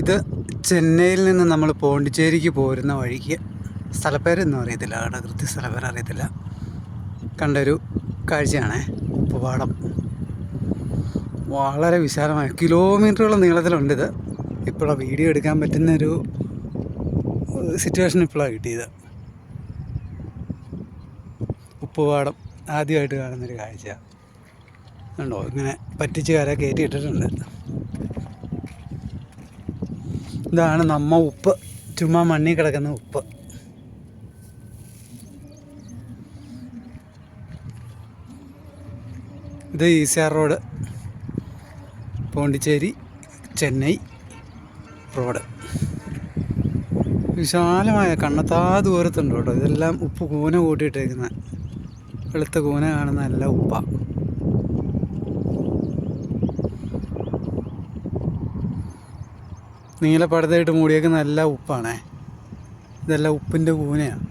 ഇത് ചെന്നൈയിൽ നിന്ന് നമ്മൾ പോണ്ടിച്ചേരിക്ക് പോരുന്ന വഴിക്ക് സ്ഥലപ്പേരൊന്നും അറിയത്തില്ല അവിടെ കൃത്യ സ്ഥലപ്പേര് അറിയത്തില്ല. കണ്ടൊരു കാഴ്ചയാണേ ഉപ്പുപാടം വളരെ വിശാലമായ കിലോമീറ്ററുകൾ നീളത്തിലുണ്ട് ഇത്. ഇപ്പോഴാണ് വീഡിയോ എടുക്കാൻ പറ്റുന്ന ഒരു സിറ്റുവേഷൻ ഇപ്പോഴാണ് കിട്ടിയത്. ഉപ്പുപാടം ആദ്യമായിട്ട് കാണുന്നൊരു കാഴ്ച ഉണ്ടോ ഇങ്ങനെ പറ്റിച്ച് കര കയറ്റി ഇട്ടിട്ടുണ്ട് ഇതാണ് നമ്മ ഉപ്പ്. ചുമ്മാ മണ്ണിൽ കിടക്കുന്ന ഉപ്പ്. ഇത് ECR road. Pondicherry Chennai road. വിശാലമായ കണ്ണത്താ ദൂരത്തുണ്ട് കേട്ടോ. ഇതെല്ലാം ഉപ്പ് കൂന കൂട്ടിയിട്ടേക്കുന്ന. വെളുത്ത കൂന കാണുന്ന നല്ല ഉപ്പാ. നീലപ്പടതായിട്ട് മൂടിയേക്കുന്ന നല്ല ഉപ്പാണേ. ഇതെല്ലാം ഉപ്പിന്റെ കൂനയാണ്